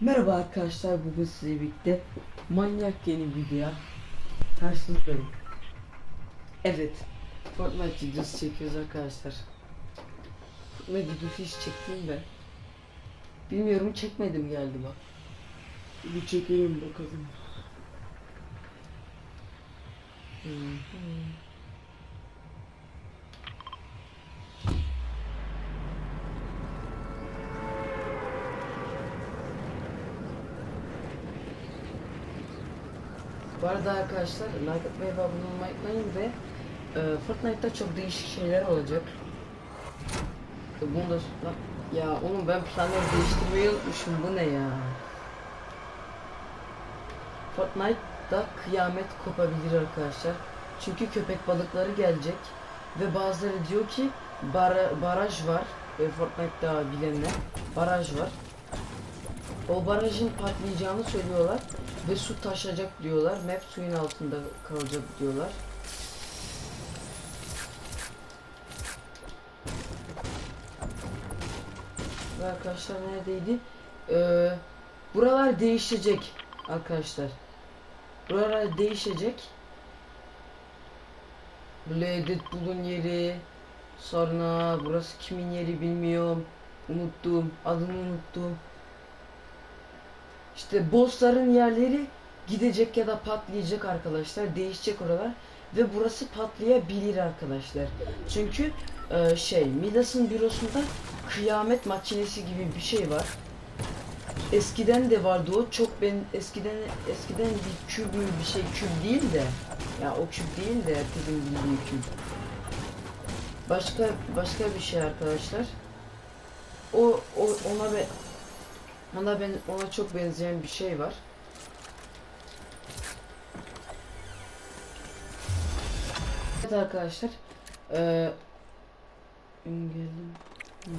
Merhaba arkadaşlar bugün sizle birlikte manyak yeni video karşınızdayım. Evet Fortnite videosu çekiyoruz arkadaşlar. Fortnite videosu hiç çektim de bilmiyorum çekmedim geldi bak. Bir çekelim bakalım. Hı Bu arada arkadaşlar like atmayı ve abone olmayı unutmayın ve e, Fortnite'da çok değişik şeyler olacak. E, bunu da ya oğlum ben planları değiştirmeyi unutmuşum bu ne ya? Fortnite'da kıyamet kopabilir arkadaşlar. Çünkü köpek balıkları gelecek ve bazıları diyor ki bara- baraj var. E, Fortnite'da bilenler baraj var. O barajın patlayacağını söylüyorlar ve su taşacak diyorlar. Map suyun altında kalacak diyorlar. Ve arkadaşlar neredeydi? Ee, buralar değişecek arkadaşlar. Buralar değişecek. Böyle Deadpool'un yeri. Sonra burası kimin yeri bilmiyorum. Unuttum. Adını unuttum. İşte bossların yerleri gidecek ya da patlayacak arkadaşlar. Değişecek oralar. Ve burası patlayabilir arkadaşlar. Çünkü e, şey Midas'ın bürosunda kıyamet makinesi gibi bir şey var. Eskiden de vardı o. Çok ben eskiden eskiden bir küp gibi bir şey küp değil de ya o küp değil de herkesin bildiği küp. Başka başka bir şey arkadaşlar. O, o ona be ona ben ona çok benzeyen bir şey var. Evet arkadaşlar. Eee geldim. Hmm.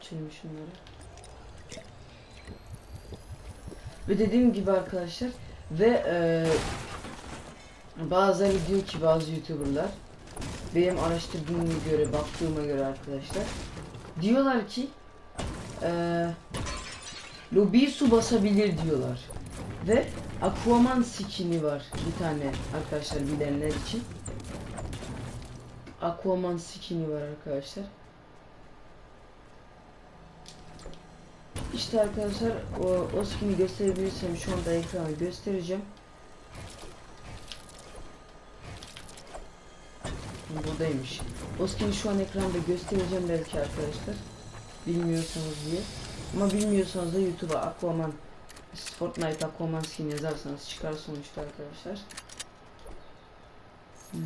Açayım şunları. Ve dediğim gibi arkadaşlar ve eee bazıları diyor ki bazı youtuberlar benim araştırdığıma göre baktığıma göre arkadaşlar diyorlar ki eee lobi su basabilir diyorlar ve Aquaman skin'i var bir tane arkadaşlar bilenler için Aquaman skin'i var arkadaşlar İşte arkadaşlar o, o skin'i gösterebilirsem şu anda ekrana göstereceğim Buradaymış. O skin'i şu an ekranda göstereceğim belki arkadaşlar. Bilmiyorsanız diye. Ama bilmiyorsanız da YouTube'a Aquaman Fortnite Aquaman skin yazarsanız çıkar sonuçta arkadaşlar. Hmm.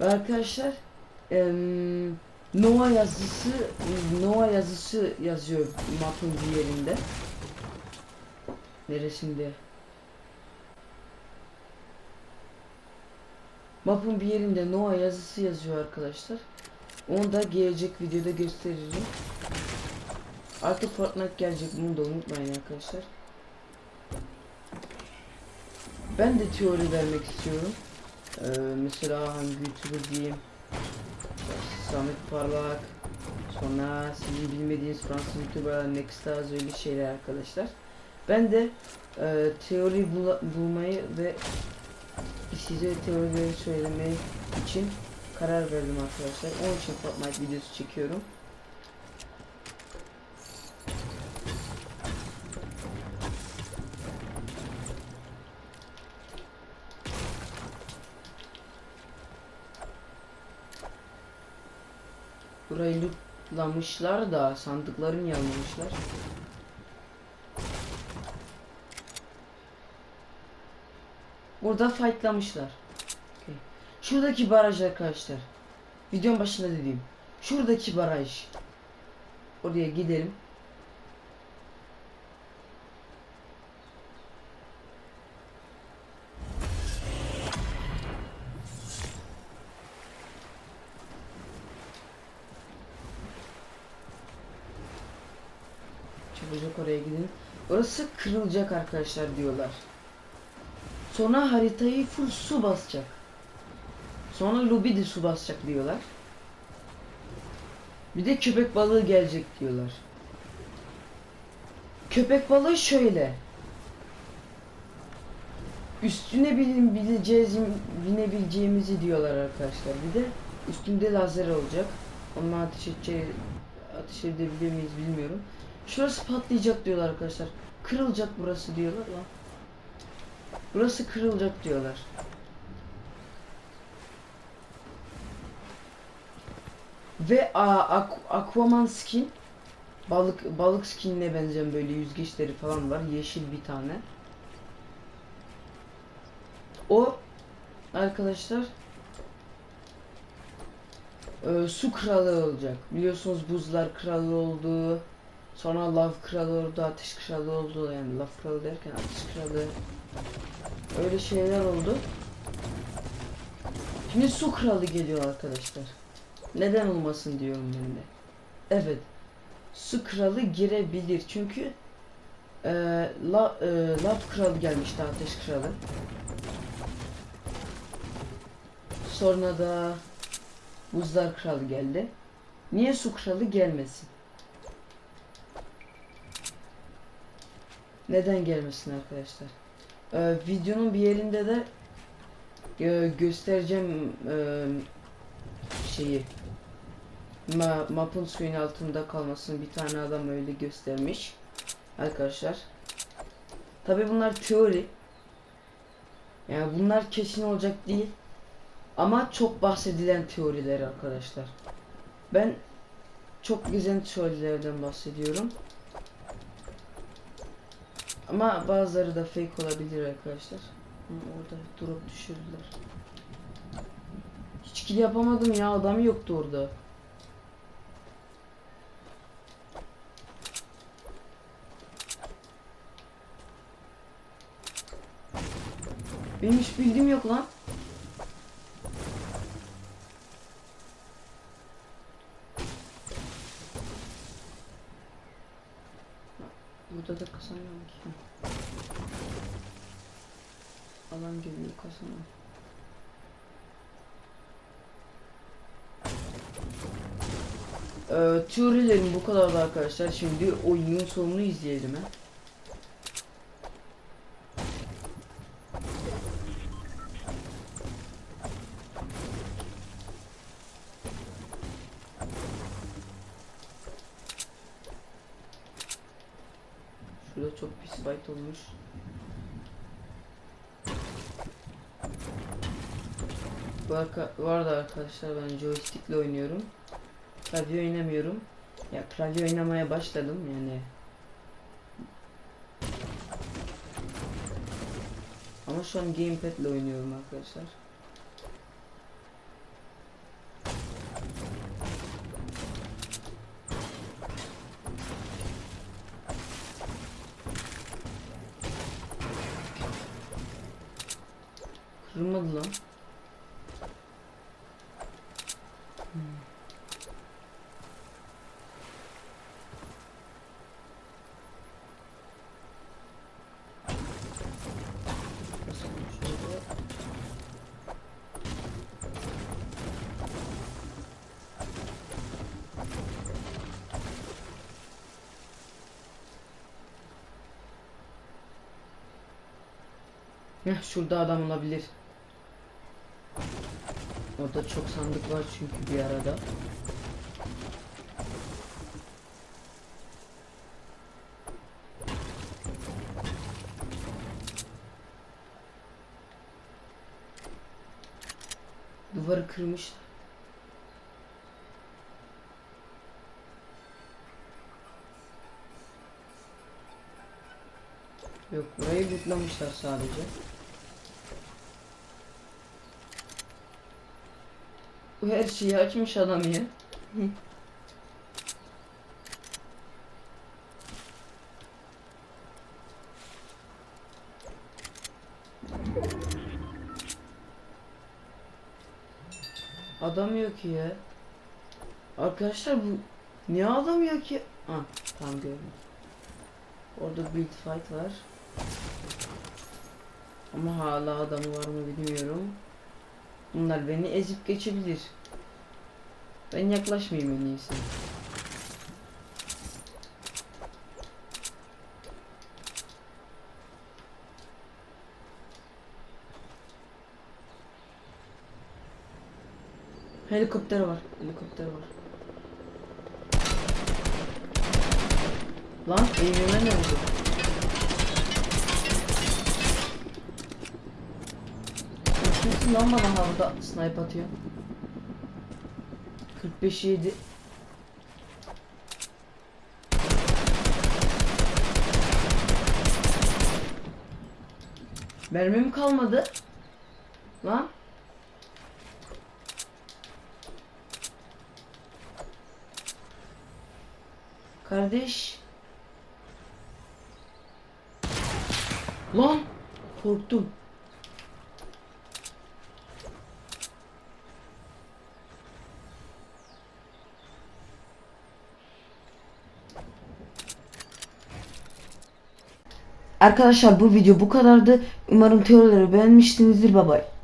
Arkadaşlar em, Nova yazısı Nova yazısı yazıyor mapın bir yerinde. Neresinde? Mapın bir yerinde Noah yazısı yazıyor arkadaşlar. Onu da gelecek videoda gösteririm. Artık Fortnite gelecek bunu da unutmayın arkadaşlar. Ben de teori vermek istiyorum. Ee, mesela hangi YouTuber diyeyim? Samet Parlak. Sonra sizin bilmediğiniz Fransız YouTuber Nextaz öyle şeyler arkadaşlar. Ben de e, teori bula- bulmayı ve size teorileri söylemek için karar verdim arkadaşlar. Onun için Fortnite videosu çekiyorum. Burayı lootlamışlar da sandıkların yanlamışlar. Burada fightlamışlar. Şuradaki baraj arkadaşlar. Videonun başında dediğim. Şuradaki baraj. Oraya gidelim. Çabucak oraya gidin. Orası kırılacak arkadaşlar diyorlar. Sonra haritayı full su basacak. Sonra lobi de su basacak diyorlar. Bir de köpek balığı gelecek diyorlar. Köpek balığı şöyle. Üstüne bin- bineceğiz, binebileceğimizi diyorlar arkadaşlar. Bir de üstünde lazer olacak. Onunla ateş edeceği, ateş edebilir miyiz bilmiyorum. Şurası patlayacak diyorlar arkadaşlar. Kırılacak burası diyorlar lan. Burası kırılacak diyorlar. Ve a, Aqu- Aquaman skin balık balık skinine benzeyen böyle yüzgeçleri falan var. Yeşil bir tane. O arkadaşlar e, su kralı olacak. Biliyorsunuz buzlar kralı oldu. Sonra lav kralı oldu, ateş kralı oldu. Yani lav kralı derken ateş kralı. Öyle şeyler oldu. Şimdi su kralı geliyor arkadaşlar. Neden olmasın diyorum ben de. Evet. Su kralı girebilir çünkü e, la, e, lav kralı gelmişti ateş kralı. Sonra da buzlar kralı geldi. Niye su kralı gelmesin? Neden gelmesin arkadaşlar? Ee, videonun bir yerinde de e, göstereceğim e, şeyi. Ma mapın suyun altında kalmasını bir tane adam öyle göstermiş. Arkadaşlar. Tabi bunlar teori. Yani bunlar kesin olacak değil. Ama çok bahsedilen teoriler arkadaşlar. Ben çok güzel teorilerden bahsediyorum. Ama bazıları da fake olabilir arkadaşlar. Hı, orada drop düşürdüler. Hiç kill yapamadım ya adam yoktu orada. Benim hiç bildiğim yok lan. Burada da kasamıyorum ki. Alan geliyor kasamam. Ee, teorilerim bu kadardı arkadaşlar. Şimdi oyunun sonunu izleyelim ha. Şurada çok pis fight olmuş. Arka, bu arada arkadaşlar ben joystickle oynuyorum. Klavye oynamıyorum. Ya klavye oynamaya başladım yani. Ama şu an gamepad ile oynuyorum arkadaşlar. Kırılmadı lan. Şurada adam olabilir. Orada çok sandık var çünkü bir arada. Duvarı kırmış. Yok burayı lootlamışlar sadece. Her şeyi açmış adam ya. Adam yok ki ya. Arkadaşlar bu niye adam yok ki? Ah tamam gördüm. Orada build fight var. Ama hala adamı var mı bilmiyorum. Bunlar beni ezip geçebilir. Ben yaklaşmayayım en iyisi. Helikopter var. Helikopter var. Lan eğimime ne oldu? Kimsin lan bana havada snipe atıyor? 45 7 Mermim kalmadı. Lan. Kardeş. Lan. Korktum. Arkadaşlar bu video bu kadardı. Umarım teorileri beğenmişsinizdir. Bye bye.